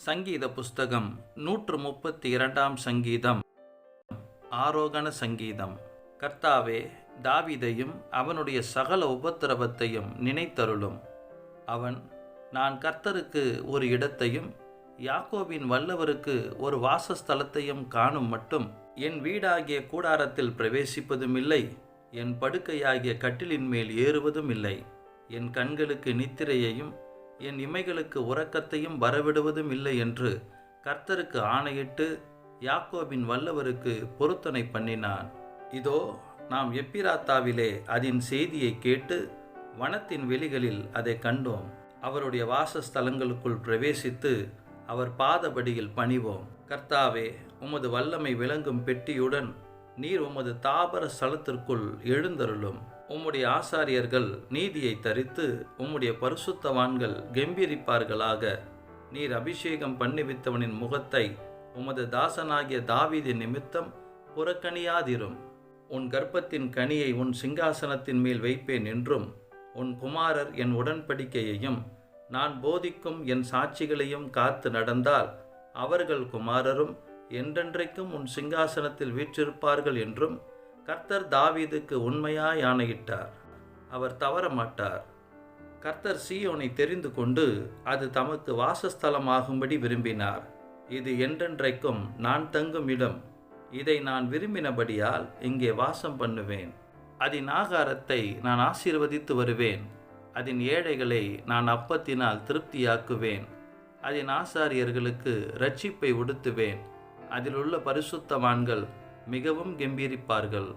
சங்கீத புஸ்தகம் நூற்று முப்பத்தி இரண்டாம் சங்கீதம். ஆரோகண சங்கீதம். கர்த்தாவே தாவிதையும் அவனுடைய சகல உபத்திரவத்தையும் நினைத்தருளும். அவன் நான் கர்த்தருக்கு ஒரு இடத்தையும் யாக்கோவின் வல்லவருக்கு ஒரு வாசஸ்தலத்தையும் காணும் மட்டும் என் வீடாகிய கூடாரத்தில் பிரவேசிப்பதும் இல்லை என் படுக்கையாகிய கட்டிலின் மேல் ஏறுவதும் இல்லை என் கண்களுக்கு நித்திரையையும் என் இமைகளுக்கு உறக்கத்தையும் வரவிடுவதும் இல்லை என்று கர்த்தருக்கு ஆணையிட்டு யாக்கோபின் வல்லவருக்கு பொருத்தனை பண்ணினான். இதோ நாம் எப்பிராத்தாவிலே அதன் செய்தியை கேட்டு வனத்தின் வெளிகளில் அதை கண்டோம். அவருடைய வாசஸ்தலங்களுக்குள் பிரவேசித்து அவர் பாதபடியில் பணிவோம். கர்த்தாவே உமது வல்லமை விளங்கும் பெட்டியுடன் நீர் உமது தாபர ஸ்தலத்திற்குள் எழுந்தருளும். உம்முடைய ஆசாரியர்கள் நீதியை தரித்து உம்முடைய பரிசுத்தவான்கள் கெம்பீரிப்பார்களாக. நீர் அபிஷேகம் பண்ணிவித்தவனின் முகத்தை உமது தாசனாகிய தாவீதின் நிமித்தம் புறக்கணியாதிரும். உன் கர்ப்பத்தின் கனியை உன் சிங்காசனத்தின் மேல் வைப்பேன் என்றும் உன் குமாரர் என் உடன்படிக்கையையும் நான் போதிக்கும் என் சாட்சிகளையும் காத்து நடந்தால் அவர்கள் குமாரரும் என்றென்றைக்கும் உன் சிங்காசனத்தில் வீற்றிருப்பார்கள் என்றும் கர்த்தர் தாவீதுக்கு உண்மையாய் ஆணையிட்டார். அவர் தவற மாட்டார். கர்த்தர் சீயோனை தெரிந்து கொண்டு அது தமக்கு வாசஸ்தலமாகும்படி விரும்பினார். இது என்றென்றைக்கும் நான் தங்கும் இடம். இதை நான் விரும்பினபடியால் இங்கே வாசம் பண்ணுவேன். அதன் ஆகாரத்தை நான் ஆசீர்வதித்து வருவேன். அதன் ஏழைகளை நான் அப்பத்தினால் திருப்தியாக்குவேன். அதன் ஆசாரியர்களுக்கு ரட்சிப்பை உடுத்துவேன். அதில் உள்ள பரிசுத்தவான்கள் மிகவும் கெம்பீரிப்பார்கள்.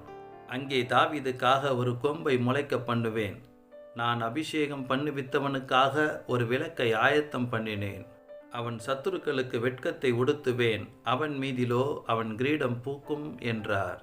அங்கே தாவிதுக்காக ஒரு கொம்பை முளைக்க பண்ணுவேன். நான் அபிஷேகம் பண்ணுவித்தவனுக்காக ஒரு விளக்கை ஆயத்தம் பண்ணினேன். அவன் சத்துருக்களுக்கு வெட்கத்தை உடுத்துவேன். அவன் மீதிலோ அவன் கிரீடம் பூக்கும் என்றார்.